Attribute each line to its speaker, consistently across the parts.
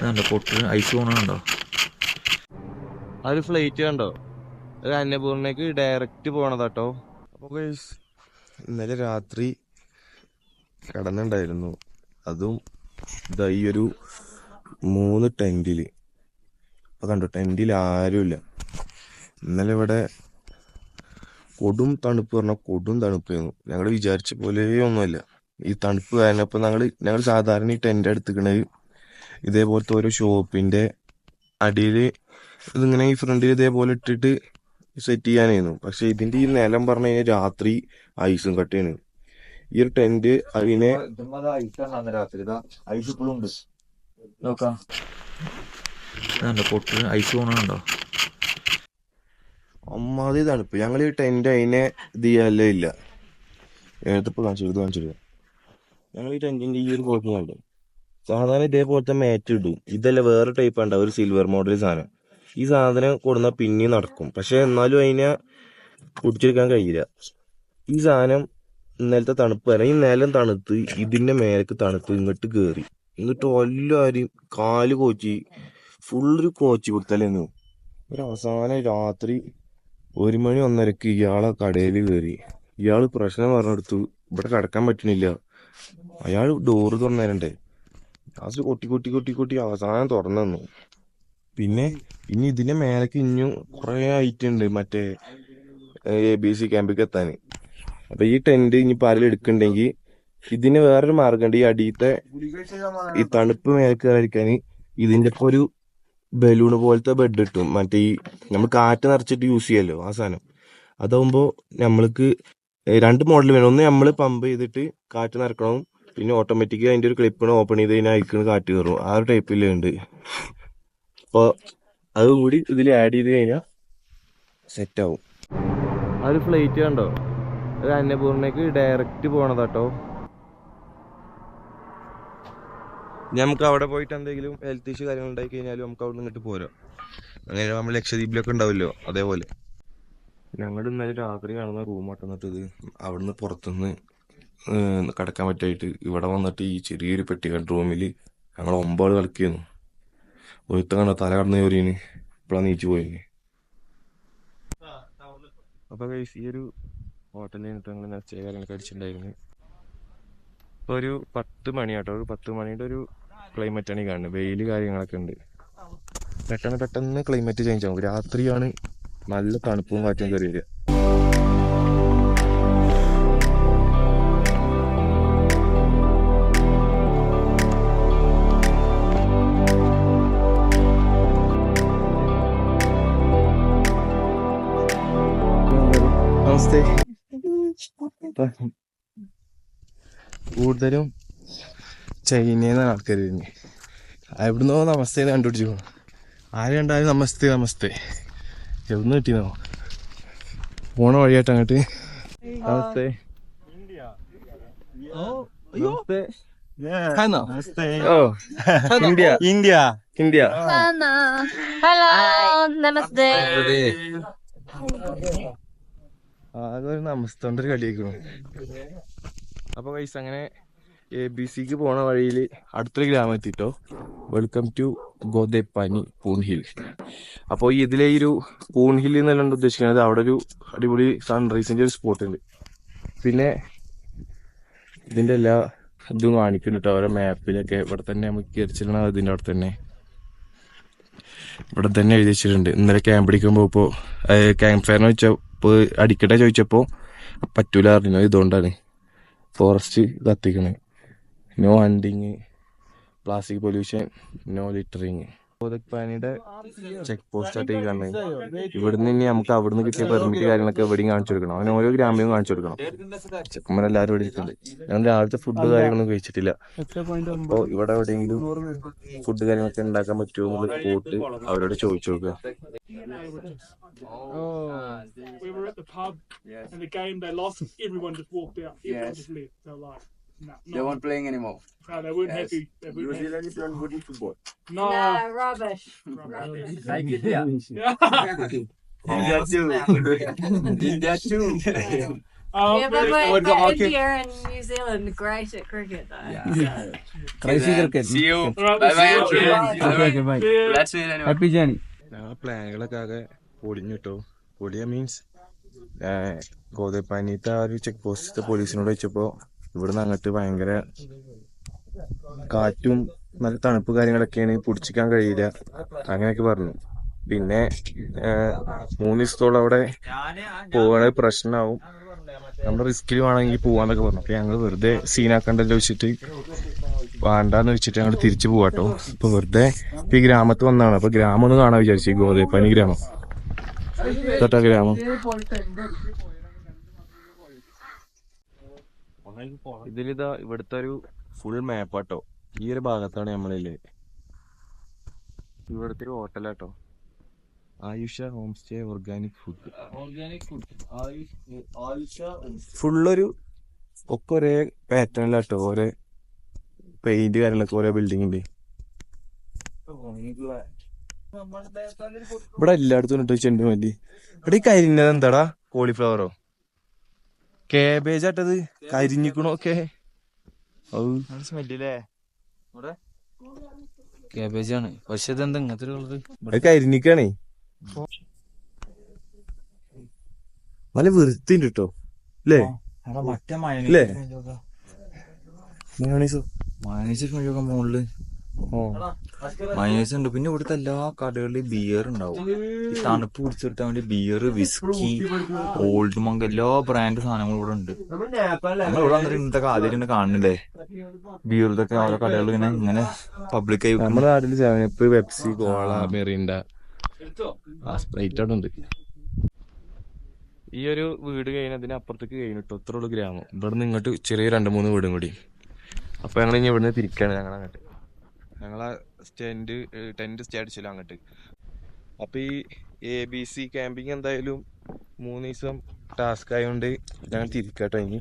Speaker 1: ഇതുണ്ടോ പൊട്ട്. ഐസ് പോണുണ്ടോ
Speaker 2: അതൊരു ഫ്ലൈറ്റ് കണ്ടോ? ഒരു അന്നപൂർണയ്ക്ക് ഡയറക്റ്റ് പോണതാട്ടോ അപ്പോൾ ഇന്നലെ രാത്രി കിടന്നുണ്ടായിരുന്നു. അതും ഇതാ ഈ ഒരു മൂന്ന് ടെന്റിൽ അപ്പോൾ കണ്ടോ ടെന്റിൽ ആരുമില്ല ഇന്നലെ ഇവിടെ കൊടും തണുപ്പ് പറഞ്ഞാൽ കൊടും തണുപ്പായിരുന്നു. ഞങ്ങൾ വിചാരിച്ച പോലെ ഒന്നുമില്ല ഈ തണുപ്പ് കാരണം ഇപ്പൊ ഞങ്ങൾ ഞങ്ങൾ സാധാരണ ഈ ടെന്റ് എടുത്തിക്കണത് ഇതേപോലത്തെ ഓരോ ഷോപ്പിന്റെ അടിയിൽ ഇതിങ്ങനെ ഈ ഫ്രണ്ടിൽ ഇതേപോലെ ഇട്ടിട്ട് സെറ്റ് ചെയ്യാനായിരുന്നു. പക്ഷെ ഇതിന്റെ ഈ നിലം പറഞ്ഞു കഴിഞ്ഞാൽ രാത്രി ഐസും കട്ടയാണ്. ഈ ഒരു ടെന്റ് അതിനെ
Speaker 1: പൊട്ട്. ഐസ് പോണുണ്ടോ
Speaker 2: അമ്മാതി തണുപ്പ്. ഞങ്ങൾ ഈ ടെന്റ് അതിനെ ഇത് ചെയ്യാനല്ലേ ഇല്ല. ഏതപ്പോ കാണിച്ചു ഇത് കാണിച്ചു ഞങ്ങൾ ഈ ടെന്റിന്റെ ഈ ഒരു കുഴപ്പം കണ്ടു. സാധാരണ ഇതേപോലത്തെ മാറ്റ് ഇടും. ഇതല്ല വേറെ ടൈപ്പ് ഉണ്ടാവും ഒരു സിൽവർ മോഡൽ സാധനം. ഈ സാധനം കൊടുന്ന പിന്നെയും നടക്കും. പക്ഷെ എന്നാലും അതിനെ പിടിച്ചെടുക്കാൻ കഴിയില്ല. ഈ സാധനം ഇന്നലത്തെ തണുപ്പ് വരാം ഈ നിലം തണുത്ത് ഇതിന്റെ മേലേക്ക് തണുത്ത് ഇങ്ങോട്ട് കയറി എന്നിട്ട് എല്ലാവരും കാൽ കോച്ചി ഫുള്ളൊരു കോച്ചി കൊടുത്തലേന്നു ഒരു അവസാനം രാത്രി ഒരു മണി ഒന്നരക്ക് ഇയാളെ കടയിൽ കയറി ഇയാൾ പ്രശ്നം പറഞ്ഞെടുത്തു ഇവിടെ കിടക്കാൻ പറ്റണില്ല. അയാൾ ഡോറ് തുറന്നേരണ്ടേ ലാസ്റ്റ് കൊട്ടി കൊട്ടി കൊട്ടി കൊട്ടി അവസാനം തുറന്നു പിന്നെ ഇനി ഇതിന്റെ മേലേക്ക് ഇനിയും കുറെ ഐറ്റം ഉണ്ട്. മറ്റേ എ ബി സി ക്യാമ്പിലേക്ക് എത്താൻ. അപ്പൊ ഈ ടെന്റ് ഇനിയിപ്പോ ആരെങ്കിലും എടുക്കണ്ടെങ്കിൽ ഇതിന് വേറൊരു മാർഗമുണ്ട് ഈ അടിയത്തെ ഈ തണുപ്പ് മേലേക്ക് കയറിയിരിക്കാൻ ഇതിന്റെ ഇപ്പൊ ഒരു ബലൂൺ പോലത്തെ ബെഡ് കിട്ടും. മറ്റേ ഈ നമ്മൾ കാറ്റ് നിറച്ചിട്ട് യൂസ് ചെയ്യല്ലോ ആ സാധനം. അതാവുമ്പോ നമ്മൾക്ക് രണ്ട് മോഡൽ വേണം. ഒന്ന് നമ്മൾ പമ്പ് ചെയ്തിട്ട് കാറ്റ് നിറക്കണം പിന്നെ ഓട്ടോമാറ്റിക് അതിന്റെ ഒരു ക്ലിപ്പിന് ഓപ്പൺ ചെയ്ത് കഴിഞ്ഞാൽ അയക്കുന്ന കാറ്റ് കയറും ആ ഒരു ടൈപ്പിലുണ്ട് അപ്പോൾ അതുകൂടി ഇതിൽ ആഡ് ചെയ്ത് കഴിഞ്ഞാൽ സെറ്റ് ആവും. ആ ഒരു ഫ്ലൈറ്റ് കണ്ടോ? അത് അന്നപൂർണയ്ക്ക് ഡയറക്റ്റ് പോണതാട്ടോ നമുക്ക് അവിടെ പോയിട്ട് എന്തെങ്കിലും ഹെൽത്ത് ഇഷ്യൂ കാര്യങ്ങൾ ഉണ്ടായി കഴിഞ്ഞാലും നമുക്ക് അവിടെ ഇങ്ങോട്ട് പോരാം. അങ്ങനെ നമ്മൾ ലക്ഷദ്വീപിലൊക്കെ ഉണ്ടാവില്ലോ അതേപോലെ. ഞങ്ങളുടെ ഇന്നലെ രാത്രി കാണുന്ന റൂം വന്നിട്ട് ഇത് അവിടുന്ന് പുറത്തുനിന്ന് കിടക്കാൻ പറ്റായിട്ട് ഇവിടെ വന്നിട്ട് ഈ ചെറിയൊരു പെട്ടി റൂമിൽ ഞങ്ങൾ ഒമ്പത് കളിക്കുന്നു ഒരുത്ത കണ്ട തല കടന്ന് ഒരു ഇപ്പോഴാണ് നീച്ചു പോയിന് അപ്പൊ ഈ ഒരു ഹോട്ടലിൽ നിന്നിട്ട് ഞങ്ങൾ സ്റ്റേ കാര്യങ്ങളൊക്കെ അടിച്ചിട്ടുണ്ടായിരുന്നു. ഒരു പത്ത് മണിയാട്ടോ ഒരു പത്ത് മണിയുടെ ഒരു ക്ലൈമറ്റ് ഈ കാണുന്നത്. വെയിൽ കാര്യങ്ങളൊക്കെ ഉണ്ട്. പെട്ടെന്ന് പെട്ടെന്ന് ക്ലൈമറ്റ് ചേഞ്ച് ആകും രാത്രിയാണ് നല്ല തണുപ്പും കാറ്റും കയറി വരിക കൂടുതലും ചൈനയിൽ ആൾക്കാർ വരുന്നത്. എവിടുന്നോ നമസ്തേ കണ്ടുപിടിച്ചു കണ്ടുപിടിച്ചു ആര് കണ്ടാലും നമസ്തേ നമസ്തേ. എവിടുന്ന് കിട്ടിയെന്നോ? പോണ വഴിയായിട്ട് അങ്ങോട്ട്. നമസ്തേ. നമസ്തേ. ഹാനോ ഓ. India.
Speaker 3: India.
Speaker 2: India.
Speaker 4: Sana. Hello.
Speaker 2: ആകെ ഒരു നമസ്തേ കൊണ്ട് ഒരു കളിയാക്കണം അപ്പൊ കൈസ് അങ്ങനെ എ ബി സിക്ക് പോണ വഴിയിൽ അടുത്തൊരു ഗ്രാമം എത്തിട്ടോ. വെൽക്കം ടു ഗോദേപ്പാനി പൂൺഹിൽ അപ്പോൾ ഇതിലെ ഒരു പൂൺ എന്നല്ലാണ്ട് എന്നല്ല ഉദ്ദേശിക്കുന്നത് അവിടെ ഒരു അടിപൊളി സൺറൈസിന്റെ ഒരു സ്പോട്ട് ഉണ്ട്. പിന്നെ ഇതിന്റെ എല്ലാ ഇതും കാണിക്കുന്നുണ്ട് കേട്ടോ ഓരോ മാപ്പിലൊക്കെ ഇവിടെ തന്നെ നമുക്ക് കയറിച്ചിരണം ഇതിന്റെ അവിടെ തന്നെ. ഇവിടെ തന്നെ എഴുതി വെച്ചിട്ടുണ്ട്. ഇന്നലെ ക്യാമ്പ് അടിക്കുമ്പോൾ ഇപ്പോൾ ക്യാമ്പ് ഫയറിന് വെച്ചപ്പോൾ അടിക്കട്ടെ ചോദിച്ചപ്പോൾ പറ്റൂല പറഞ്ഞു ഇതുകൊണ്ടാണ്. Forest കത്തിക്കണേ. No hunting plastic pollution no littering പാനിയുടെ check post ആയിട്ട് ഈ കാണുന്നത് ഇവിടുന്ന് ഇനി നമുക്ക് അവിടുന്ന് കിട്ടിയ പെർമിറ്റ് കാര്യങ്ങളൊക്കെ എവിടെയും കാണിച്ചു കൊടുക്കണം അവന് ഓരോ ഗ്രാമീണവും കാണിച്ചു കൊടുക്കണം ചെക്കന്മാരെല്ലാവരും ഇവിടെ ഇരിക്കുന്നുണ്ട് ഞങ്ങൾ രാവിലത്തെ ഫുഡ് കാര്യങ്ങളൊന്നും കഴിച്ചിട്ടില്ല അപ്പോൾ ഇവിടെ എവിടെയെങ്കിലും ഫുഡ് കാര്യങ്ങളൊക്കെ ഉണ്ടാക്കാൻ പറ്റുമോ എന്നുള്ളത് പോയിട്ട് അവരോട് ചോദിച്ചു നോക്കുക
Speaker 5: we were at the pub and the game they lost. Everyone just walked out. Everyone
Speaker 3: Yes.
Speaker 5: just left. They're like, no,
Speaker 3: They
Speaker 5: no,
Speaker 3: weren't playing anymore.
Speaker 5: no, they weren't
Speaker 3: Yes.
Speaker 5: happy. They weren't happy.
Speaker 2: football.
Speaker 5: No,
Speaker 4: rubbish.
Speaker 3: Like India.
Speaker 5: Yeah.
Speaker 3: India too. India too.
Speaker 5: Oh,
Speaker 4: Yeah, but,
Speaker 5: really?
Speaker 4: but, but India and New Zealand are great at cricket, though.
Speaker 3: Crazy cricket.
Speaker 6: See you.
Speaker 5: All right,
Speaker 6: Bye
Speaker 5: we'll see
Speaker 6: bye.
Speaker 5: you around.
Speaker 3: Okay, okay, bye.
Speaker 5: Cheers.
Speaker 6: Let's see you anyway.
Speaker 3: Happy journey.
Speaker 2: ഞങ്ങളെ പ്ലാനുകളൊക്കെ ആകെ പൊടിഞ്ഞു കേട്ടോ പൊടിയ means ഗോതപ്പനീത്തെ ആ ഒരു check post പോലീസിനോട് വെച്ചപ്പോ ഇവിടുന്ന് അങ്ങോട്ട് ഭയങ്കര കാറ്റും നല്ല തണുപ്പ് കാര്യങ്ങളൊക്കെയാണ് പിടിച്ചിക്കാൻ കഴിയില്ല. അങ്ങനെയൊക്കെ പറഞ്ഞു. പിന്നെ മൂന്ന് ദിവസത്തോളം അവിടെ പോവാണെങ്കിൽ പ്രശ്നമാവും. നമ്മൾ റിസ്കിൽ വേണമെങ്കിൽ പോവാന്നൊക്കെ പറഞ്ഞു. അപ്പൊ ഞങ്ങൾ വെറുതെ സീനാക്കണ്ടല്ലോ വെച്ചിട്ട് വേണ്ടാന്ന് വെച്ചിട്ട് ഞങ്ങൾ തിരിച്ചു പോവാട്ടോ. ഇപ്പൊ വെറുതെ ഇപ്പൊ ഈ ഗ്രാമത്തിൽ വന്നാണ്. അപ്പൊ ഗ്രാമം ഒന്ന് കാണാൻ വിചാരിച്ചു. ഗോതേപ്പനി ഗ്രാമം. തൊട്ടാ ഗ്രാമം. ഇതിലിതാ ഇവിടുത്തെ ഒരു ഫുൾ മാപ്പാട്ടോ ഈ ഒരു ഭാഗത്താണ് നമ്മളില്ലേ ഇവിടുത്തെ ഒരു ഹോട്ടലാട്ടോ. ആയുഷ ഹോം സ്റ്റേ ഓർഗാനിക് ഫുഡ് ഫുള്ളൊരു ഒക്കെ ഒരേ പാറ്റേണിലാട്ടോ ഓരോ പെയിന്റ് കാര്യങ്ങളൊക്കെ ഓരോ ബിൽഡിങ്ങിന്റെ ഇവിടെ എല്ലായിടത്തും ചെണ്ടുമല്ലി. ഇവിടെ ഈ കരിഞ്ഞത് എന്താടാ? കോളിഫ്ലവറോ കേബേജ് ആട്ടത് കരിഞ്ഞിക്കണോ
Speaker 3: കേബേജ് ആണ്. പക്ഷെ ഇതെന്താ ഇങ്ങനത്തെ ഒരു
Speaker 2: അത് കരിഞ്ഞിക്കാണേ. നല്ല വൃത്തിണ്ട് കേട്ടോ അല്ലേ
Speaker 1: മറ്റേ മയനീസ് മയനീസ് മുകളിൽ മയനൈസ് ഉണ്ട് പിന്നെ ഇവിടുത്തെ എല്ലാ കടകളിലും ബിയർ ഉണ്ടാവും. ഈ തണുപ്പ് പിടിച്ചെടുത്താൻ വേണ്ടി ബിയർ വിസ്കി ഓൾഡ് മങ്ക് എല്ലാ ബ്രാൻഡ് സാധനങ്ങളും ഇവിടെ ഉണ്ട്. നമ്മൾ ഇവിടെ വന്നിട്ട് ഇന്നത്തെ ആദ്യം കാണുന്നില്ലേ? ബിയർ ഇതൊക്കെ ഓരോ കടകളിൽ ഇങ്ങനെ ഇങ്ങനെ പബ്ലിക്കായി
Speaker 2: നമ്മുടെ നാട്ടിൽ seven up Pepsi cola Mirinda ആ സ്പ്രൈറ്റ് അവിടെ ഉണ്ട്. ഈ ഒരു വീട് കഴിഞ്ഞതിന് അപ്പുറത്തേക്ക് കഴിഞ്ഞിട്ടോ ഇത്രയുള്ള ഉള്ളു ഗ്രാമം. ഇവിടുന്ന് ഇങ്ങോട്ട് ചെറിയ രണ്ട് മൂന്ന് വീടും കൂടി. അപ്പൊ ഞങ്ങൾ ഇനി ഇവിടുന്ന് തിരിക്കാണ് ഞങ്ങൾ അങ്ങോട്ട് ഞങ്ങളെ സ്റ്റെൻഡ് ടെന്റ് സ്റ്റേ അടിച്ചില്ല അങ്ങോട്ട്. അപ്പോൾ ഈ എ ബി സി ക്യാമ്പിങ് എന്തായാലും മൂന്ന് ദിവസം ടാസ്ക് ആയതുകൊണ്ട് ഞങ്ങൾ തിരിക്കട്ടോ ഇനി.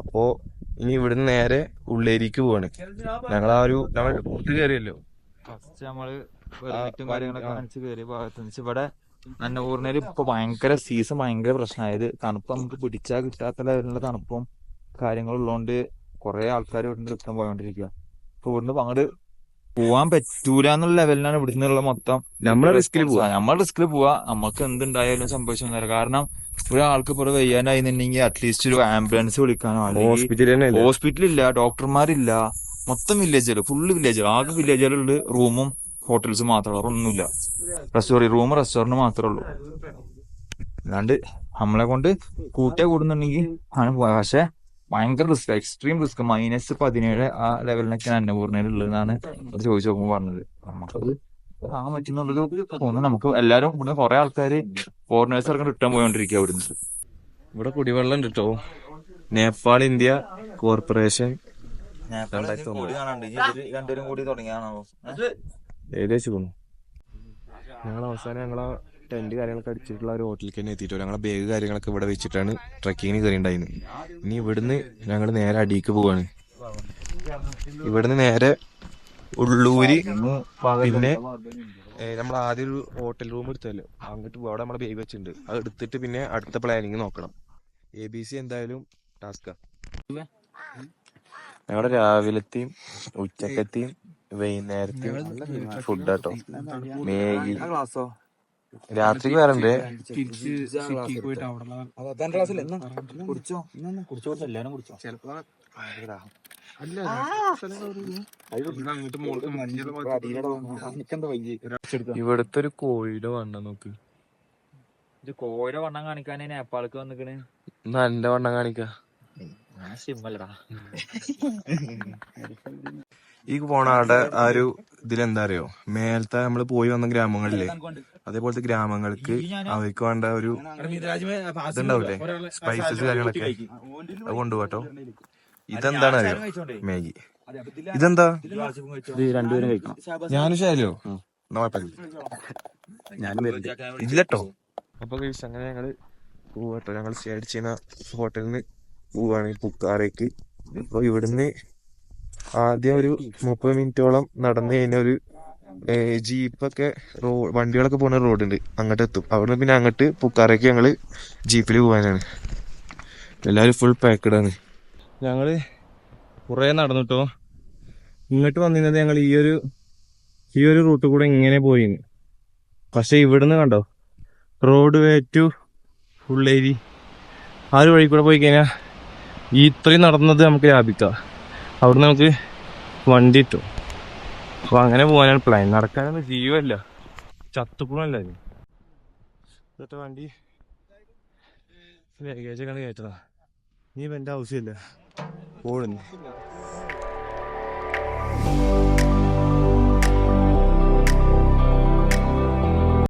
Speaker 2: അപ്പോൾ ഇനി ഇവിടുന്ന് നേരെ ഉള്ളേരിക്ക് പോവാണ്. ഞങ്ങൾ ആ ഒരു നമ്മൾ കൂട്ട് കയറിയല്ലോ
Speaker 1: ഫസ്റ്റ് നമ്മൾ കാര്യങ്ങളൊക്കെ. കാണിച്ച് കയറിയ ഭാഗത്ത് ഇവിടെ അന്നപൂർണയിൽ ഇപ്പൊ ഭയങ്കര സീസൺ ഭയങ്കര പ്രശ്നമായത് തണുപ്പ് നമുക്ക് പിടിച്ചാൽ കിട്ടാത്ത ലെവലിലുള്ള തണുപ്പും കാര്യങ്ങളും ഉള്ളതുകൊണ്ട് കുറെ ആൾക്കാർ ഇവിടുന്ന് നിർത്താൻ പോയോണ്ടിരിക്കുക ഇപ്പൊ ഇവിടുന്ന് അങ്ങോട്ട് പോവാൻ പറ്റൂല എന്നുള്ള ലെവലിലാണ് ഇവിടുന്നുള്ള മൊത്തം
Speaker 2: നമ്മളെ റിസ്കിൽ പോവാ.
Speaker 1: നമ്മൾ റിസ്കിൽ പോവാ. നമുക്ക് എന്തുണ്ടായാലും സംഭവിച്ചു കാരണം ഒരാൾക്ക് ഇപ്പോൾ വയ്യാനായിരുന്നുണ്ടെങ്കിൽ അറ്റ്ലീസ്റ്റ് ഒരു ആംബുലൻസ് വിളിക്കാനോ അല്ലെങ്കിൽ? ഹോസ്പിറ്റലില്ല ഡോക്ടർമാരില്ല മൊത്തം വില്ലേജുകൾ ഫുള്ള് വില്ലേജുകൾ ആകെ വില്ലേജുകളുണ്ട് റൂമും ഹോട്ടൽസും മാത്രമേ ഉള്ളൂ. ഒന്നുമില്ല. റെസ്റ്റോറന്റ് റൂം റെസ്റ്റോറന്റ് മാത്രമേ ഉള്ളൂ. അല്ലാണ്ട് നമ്മളെ കൊണ്ട് കൂട്ടിയ കൂടുന്നുണ്ടെങ്കിൽ ആണ് പക്ഷെ ഭയങ്കര റിസ്ക് എക്സ്ട്രീം റിസ്ക് മൈനസ് പതിനേഴ് ആ ലെവലിനൊക്കെയാണ് അന്നപൂർണയിൽ ഉള്ളതെന്നാണ് അത് ചോദിച്ചു നോക്കുമ്പോൾ പറഞ്ഞത്. നമുക്കത് ആ പറ്റുന്നുള്ളത് തോന്നുന്നു നമുക്ക് എല്ലാരും ഇവിടെ കുറെ ആൾക്കാര് ഫോറിനേഴ്സ് ഇറങ്ങി റിട്ടേൺ പോയോണ്ടിരിക്കുക ഇവിടുന്ന്.
Speaker 2: ഇവിടെ കുടിവെള്ളം ഉണ്ട് കേട്ടോ നേപ്പാൾ ഇന്ത്യ കോർപ്പറേഷൻ രണ്ടായിരത്തി ഒമ്പത്.
Speaker 1: രണ്ടുപേരും കൂടി തുടങ്ങിയാണോ
Speaker 2: ഏകദേശം ഞങ്ങൾ അവസാനം ഞങ്ങളെ ടെന്റ് കാര്യങ്ങളൊക്കെ അടിച്ചിട്ടുള്ള ഒരു ഹോട്ടലിൽ തന്നെ എത്തിയിട്ടോ. ഞങ്ങളെ ബാഗ് കാര്യങ്ങളൊക്കെ ഇവിടെ വെച്ചിട്ടാണ് ട്രക്കിങ്ങിന് കയറിണ്ടായിരുന്നത് ഇനി ഇവിടുന്ന് ഞങ്ങൾ നേരെ അടിക്ക് പോവാണ്. ഇവിടുന്ന് നേരെ ഉള്ളൂര് പിന്നെ നമ്മൾ ആദ്യം ഒരു ഹോട്ടൽ റൂം എടുത്തല്ലോ. അങ്ങോട്ട് അവിടെ നമ്മളെ ബാഗ് വെച്ചിട്ടുണ്ട്. അത് എടുത്തിട്ട് പിന്നെ അടുത്ത പ്ലാനിങ് നോക്കണം. എ ബി സി എന്തായാലും ടാസ്കാ ഞങ്ങളുടെ രാവിലത്തെയും ഉച്ചക്കത്തെയും വൈകുന്നേരത്തെയും ഫുഡ് കേട്ടോ മേഗി. രാത്രിക്ക്
Speaker 1: എല്ലാരും കുടിച്ചോ?
Speaker 2: ഇവിടുത്തെ ഒരു കോഴിയുടെ വണ്ണം നോക്ക്.
Speaker 1: ഇത് കോഴിയുടെ വണ്ണം കാണിക്കാൻ നേപ്പാൾക്ക് വന്നിക്കണ്?
Speaker 2: നല്ല വണ്ണം കാണിക്കാ.
Speaker 1: സിമ്മല്ലടാ
Speaker 2: ഈ പോണാടെ ആ ഒരു ഇതിലെന്താ അറിയോ? മേലത്തെ നമ്മൾ പോയി വന്ന ഗ്രാമങ്ങളിലെ അതേപോലത്തെ ഗ്രാമങ്ങൾക്ക് അവർക്ക് വേണ്ട ഒരു ഇതുണ്ടാവില്ലേ സ്പൈസസ് കാര്യങ്ങളൊക്കെ. അത് കൊണ്ടുപോട്ടോ ഇതെന്താണ് അറിയോ? മാഗി. ഇതെന്താ?
Speaker 3: ഇത് രണ്ടുപേരും കഴിക്കണം.
Speaker 2: ഞാനും ശരിയോ ഇല്ലട്ടോ അപ്പൊ അങ്ങനെ ഞങ്ങൾ പോവാട്ടോ ഞങ്ങൾ സ്റ്റേ അടിച്ചിരുന്ന ഹോട്ടലിന് നിന്ന് പോവാണ്. പുക്കാറേക്ക്. അപ്പൊ ഇവിടുന്ന് ആദ്യം ഒരു മുപ്പത് മിനിറ്റോളം നടന്നു കഴിഞ്ഞാൽ ഒരു ജീപ്പൊക്കെ റോഡ് വണ്ടികളൊക്കെ പോകുന്ന റോഡുണ്ട്. അങ്ങോട്ട് എത്തും. അവിടെ പിന്നെ അങ്ങോട്ട് പുക്കാറേക്ക് ഞങ്ങൾ ജീപ്പിൽ പോകാനാണ്. എല്ലാവരും ഫുൾ പാക്കഡാണ് ഞങ്ങൾ കുറേ നടന്നിട്ടോ ഇങ്ങോട്ട് വന്നിരുന്നത് ഞങ്ങൾ ഈ ഒരു ഈ ഒരു റൂട്ട് കൂടെ ഇങ്ങനെ പോയിന്ന് പക്ഷെ ഇവിടുന്ന് കണ്ടോ? റോഡ് വേ ടു ഫുള്ളേരി ആ ഒരു വഴി കൂടെ പോയി കഴിഞ്ഞാൽ ഈ ഇത്രയും നടന്നത് നമുക്ക് ലാഭിക്കാം. അവിടുന്ന് നമുക്ക് വണ്ടി കിട്ടും. അപ്പൊ അങ്ങനെ പോകാനാണ് പ്ലാൻ നടക്കാനൊന്നും ജീവല്ല. ചത്തുക്കുളല്ല ഇതൊക്കെ വണ്ടി ലഗേജ് ഒക്കെ കയറ്റതാ നീ ഇപ്പൊ എന്റെ ആവശ്യമില്ല. പോടുന്നു